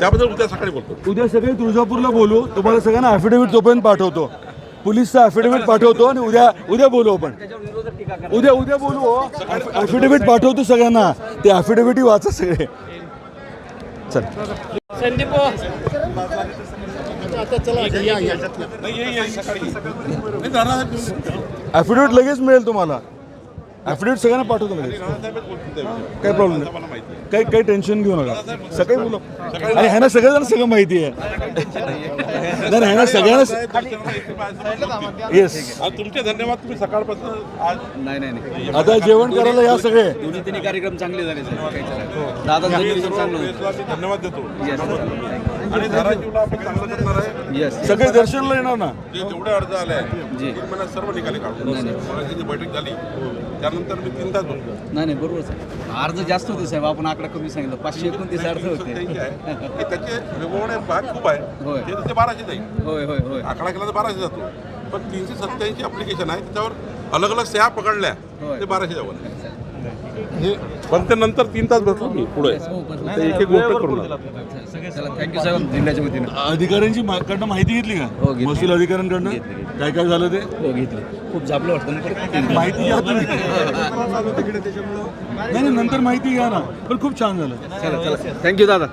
त्याबद्दल उद्या सकाळी बोलतो. उद्या सगळे तुळजापूरला बोलू तुम्हाला सगळ्यांना ॲफिडेव्हिट तोपर्यंत पाठवतो. पोलीसचा ॲफिडेव्हिट पाठवतो आणि उद्या उद्या बोलू आपण. उद्या उद्या बोलू ॲफिडेव्हिट पाठवतो सगळ्यांना. ते ॲफिडेव्हिट वाचा सगळे. चल. सकाळी राणासाहेब बोलतील. ॲफिडेव्हिट लगेच मिळेल तुम्हाला. ॲफिडेव्हिट सगळ्यांना पाठवतो लगेच. काही प्रॉब्लेम नाही. काही काही टेन्शन घेऊ नका सकाळी बोलू आणि ह्यांना सगळ्यांना सगळं माहिती आहे नाही ह्यांना सगळ्यांना. येस तुमचे धन्यवाद तुम्ही सकाळपासून आज नाही नाही नाही. आता जेवण करायला या सगळे. दोन्ही तिन्ही कार्यक्रम चांगले झाले प्रेसला मी धन्यवाद देतो. येस आणि धाराशिवला आपण चांगलं करणार आहे. येस सगळे दर्शनला येणार ना? जे जेवढे अर्ज आले महिन्यात सर्व निकाली बैठक झाली त्यानंतर मी तीन तास नाही नाही बरोबर साहेब अर्ज जास्त होते साहेब. आपण आकडा कमी सांगितलं. पाचशे एकोणतीस अर्ज होते. त्याचे खूप आहे. ते ते बाराशे जाईल होय होय होय. आकडा केला तर बाराशे जातो. पण तीनशे सत्याऐंशी अप्लिकेशन आहे त्याच्यावर अलग अलग सह्या पकडल्या. ते बाराशे जावं पण ते नंतर तीन तास बसलो मी पुढे. ते एक एक गोष्ट करून थँक्यू साहेब जिल्ह्याच्या वतीनं. अधिकाऱ्यांची मा- कडनं माहिती घेतली हो, का घेतली. महसूल अधिकाऱ्यांकडनं. काय काय झालं ते? हो घेतली. खूप झापलं वाटतं ना परत. माहिती घ्या तुम्ही. नाही नाही, नंतर माहिती घ्या ना. पण खूप छान झालं. चला चला. थँक्यू दादा.